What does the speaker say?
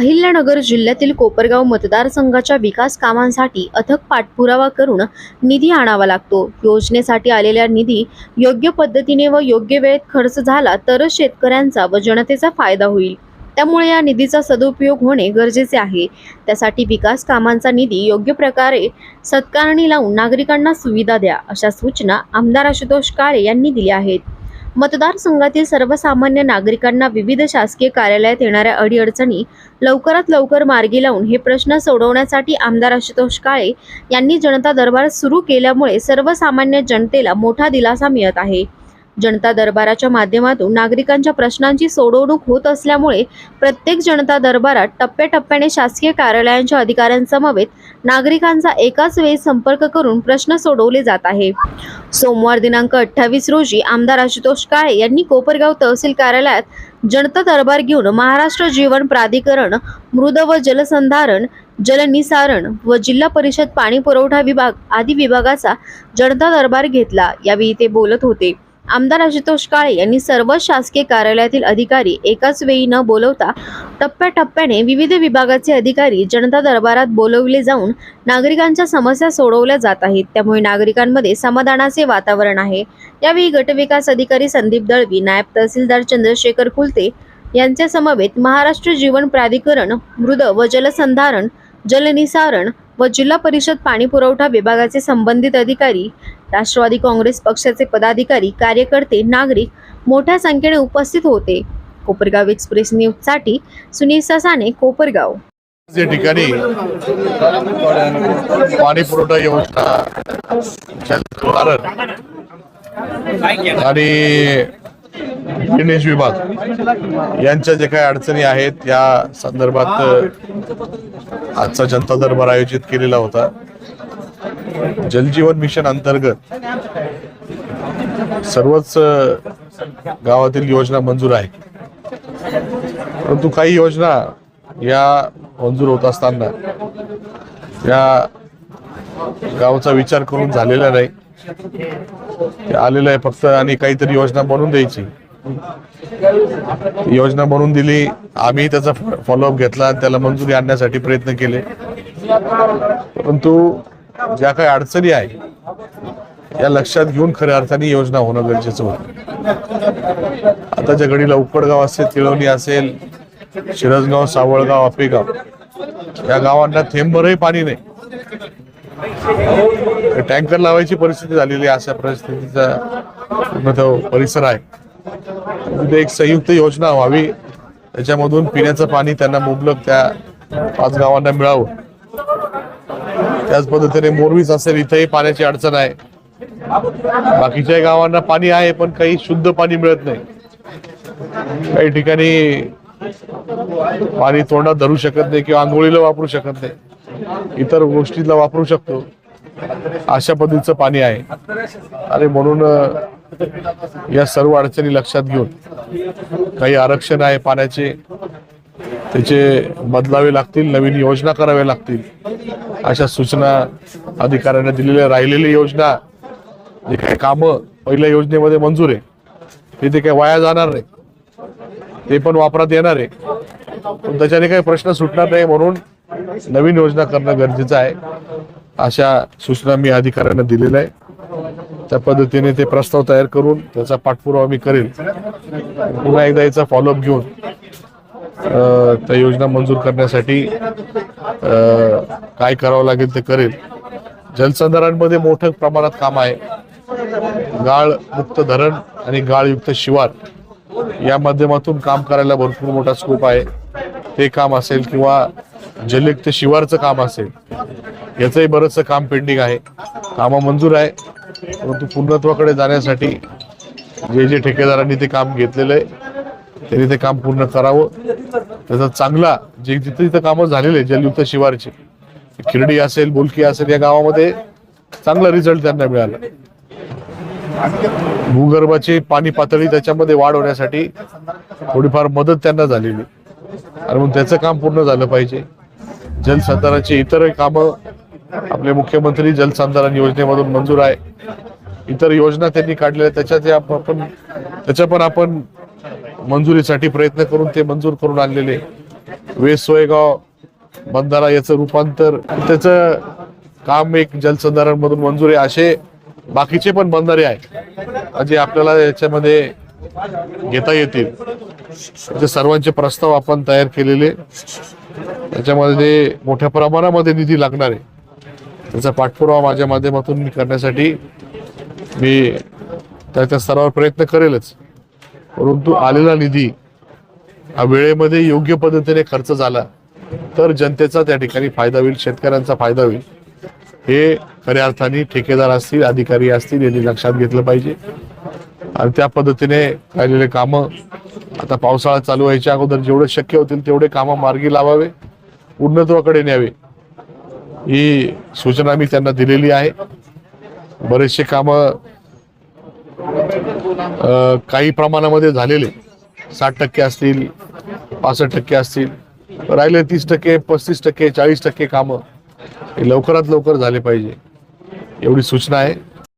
अहिल्यानगर जिल्ह्यातील कोपरगाव मतदारसंघाच्या विकास कामांसाठी अथक पाठपुरावा करून निधी आणावा लागतो. योजनेसाठी आलेल्या निधी योग्य पद्धतीने व योग्य वेळेत खर्च झाला तरच शेतकऱ्यांचा व जनतेचा फायदा होईल. त्यामुळे या निधीचा सदुपयोग होणे गरजेचे आहे. त्यासाठी विकास कामांचा निधी योग्य प्रकारे सत्कारणी लावून नागरिकांना सुविधा द्या अशा सूचना आमदार आशुतोष काळे यांनी दिल्या आहेत. मतदारसंघातील सर्वसामान्य नागरिकांना विविध शासकीय कार्यालयात येणाऱ्या अडीअडचणी लवकरात लवकर मार्गी लावून हे प्रश्न सोडवण्यासाठी आमदार आशुतोष काळे यांनी जनता दरबार सुरू केल्यामुळे सर्वसामान्य जनतेला मोठा दिलासा मिळत आहे. जनता दरबाराच्या माध्यमातून नागरिकांच्या प्रश्नांची सोडवणूक होत असल्यामुळे प्रत्येक जनता दरबारात टप्प्याटप्प्याने शासकीय कार्यालयांच्या अधिकाऱ्यांसमवेत नागरिकांचा एकाच वेळी संपर्क करून प्रश्न सोडवले जात आहे. सोमवार दिनांक अठ्ठावीस रोजी आमदार आशुतोष काळे यांनी कोपरगाव तहसील कार्यालयात जनता दरबार घेऊन महाराष्ट्र जीवन प्राधिकरण मृद व जलसंधारण जलनिसारण व जिल्हा परिषद पाणी पुरवठा विभाग आदी विभागाचा जनता दरबार घेतला यावेळी ते बोलत होते. आमदार आशुतोष काळे यांनी सर्व शासकीय कार्यालयातील अधिकारी एकाच वेळी न बोलवता टप्प्याटप्प्याने विविध विभागाचे अधिकारी जनता दरबारात बोलवले जाऊन नागरिकांच्या समस्या सोडवल्या जात आहेत. त्यामुळे नागरिकांमध्ये समाधानाचे वातावरण आहे. यावेळी गटविकास अधिकारी संदीप दळवी नायब तहसीलदार चंद्रशेखर कुलते यांच्या समवेत महाराष्ट्र जीवन प्राधिकरण मृद व जलसंधारण जलनिसारण व जिल्हा परिषद पाणी पुरवठा विभागाचे संबंधित अधिकारी राष्ट्रवादी काँग्रेस पक्षाचे पदाधिकारी कार्यकर्ते नागरिक मोठ्या संख्येने उपस्थित होते. कोपरगाव एक्सप्रेस न्यूजसाठी सुनील ससाने कोपरगाव. या ठिकाणी पाणी पुरवठा योजना आणि ड्रेनेज विभाग यांच्या जे काही अडचणी आहेत या संदर्भात आजचा जनता दरबार आयोजित केलेला होता. जलजीवन मिशन अंतर्गत सर्वच गावातील योजना मंजूर आहे परंतु काही योजना या मंजूर होत असताना या गावचा विचार करून झालेला नाही. ते आलेलं आहे फक्त आणि काहीतरी योजना बनवून द्यायची. योजना बनवून दिली आम्ही त्याचा फॉलोअप घेतला त्याला मंजुरी आणण्यासाठी प्रयत्न केले. परंतु ज्या काही अडचणी आहे या लक्षात घेऊन खऱ्या अर्थाने योजना होणं गरजेचं होतं. आताच्या घडीला उकडगाव असेल तिळवणी असेल शिरसगाव सावळगाव आपेगाव या गावांना थेंबरही पाणी नाही. टँकर लावायची परिस्थिती झालेली आहे अशा परिस्थितीचा पूर्ण परिसर आहे. तिथे एक संयुक्त योजना व्हावी त्याच्यामधून पिण्याचं पाणी त्यांना मुबलक त्या पाच गावांना मिळावं. त्याच पद्धतीने मोरवीच असेल इथेही पाण्याची अडचण आहे. बाकीच्या गावांना पाणी आहे पण काही शुद्ध पाणी मिळत नाही. काही ठिकाणी पाणी तोंडात धरू शकत नाही किंवा आंघोळीला वापरू शकत नाही. इतर गोष्टीला वापरू शकतो. अशा पद्धतीचं पाणी आहे. आणि म्हणून या सर्व अडचणी लक्षात घेऊन काही आरक्षण आहे पाण्याचे त्याचे बदलावे लागतील नवीन योजना कराव्या लागतील. अशा सूचना अधिकाऱ्यांना दिलेल्या राहिलेली योजना जे काही कामं पहिल्या योजनेमध्ये मंजूर आहे ते ते काही वाया जाणार नाही. ते पण वापरात येणार आहे. पण त्याच्याने काही प्रश्न सुटणार नाही म्हणून नवीन योजना करणं गरजेचं आहे. अशा सूचना मी अधिकाऱ्यांना दिलेल्या आहे. त्या पद्धतीने ते प्रस्ताव तयार करून त्याचा पाठपुरावा मी करेल. पुन्हा एकदा याचा फॉलोअप घेऊन त्या योजना मंजूर करण्यासाठी काय करावं लागेल ते करेल. जलसंधारणमध्ये मोठ्या प्रमाणात काम आहे. गाळ मुक्त धरण आणि गाळयुक्त शिवार या माध्यमातून काम करायला भरपूर मोठा स्कोप आहे. ते काम असेल किंवा जलयुक्त शिवारचं काम असेल याचंही बरंचसं काम पेंडिंग आहे. कामं मंजूर आहे. परंतु पूर्णत्वाकडे जाण्यासाठी जे जे ठेकेदारांनी ते काम घेतलेलं आहे त्यांनी ते काम पूर्ण करावं. त्याचा चांगला जे जिथे जिथं कामं झालेले जलयुक्त शिवारचे खिरडी असेल बोलकी असेल या गावामध्ये चांगला रिझल्ट त्यांना मिळाला. भूगर्भाची पाणी पातळी त्याच्यामध्ये वाढ होण्यासाठी थोडीफार मदत त्यांना झालेली. आणि मग त्याचं काम पूर्ण झालं पाहिजे. जलसंधारणाची इतरही कामं आपले मुख्यमंत्री जलसंधारण योजनेमधून मंजूर आहे. इतर योजना त्यांनी काढलेल्या त्याच्यात आप- आपण त्याच्या पण आपण मंजुरीसाठी प्रयत्न करून ते मंजूर करून आणलेले. वेस सोयगाव बंधारा याचं रूपांतर त्याचं काम एक जलसंधारण मधून मंजूर आहे. असे बाकीचे पण बंधारे आहेत. जे आपल्याला याच्यामध्ये घेता येतील. ते सर्वांचे प्रस्ताव आपण तयार केलेले. त्याच्यामध्ये मोठ्या प्रमाणामध्ये निधी लागणार आहे. त्याचा पाठपुरावा माझ्या माध्यमातून मी करण्यासाठी मी त्याच्या स्तरावर प्रयत्न करेलच. परंतु आलेला निधी हा वेळेमध्ये योग्य पद्धतीने खर्च झाला तर जनतेचा त्या ठिकाणी फायदा होईल शेतकऱ्यांचा फायदा होईल. हे खऱ्या अर्थाने ठेकेदार असतील अधिकारी असतील यांनी लक्षात घेतलं पाहिजे. आणि त्या पद्धतीने राहिलेले कामं आता पावसाळा चालू व्हायच्या अगोदर जेवढे शक्य होतील तेवढे कामं मार्गी लावावे पूर्णत्वाकडे न्यावे. ही सूचना मी त्यांना दिलेली आहे. बरेचसे कामं काही प्रमाणामध्ये झालेले. साठ टक्के असतील पासष्ट टक्के असतील. राहिले तीस टक्के पस्तीस टक्के चाळीस टक्के कामं. हे लवकरात लवकर झाले पाहिजे. एवढी सूचना आहे.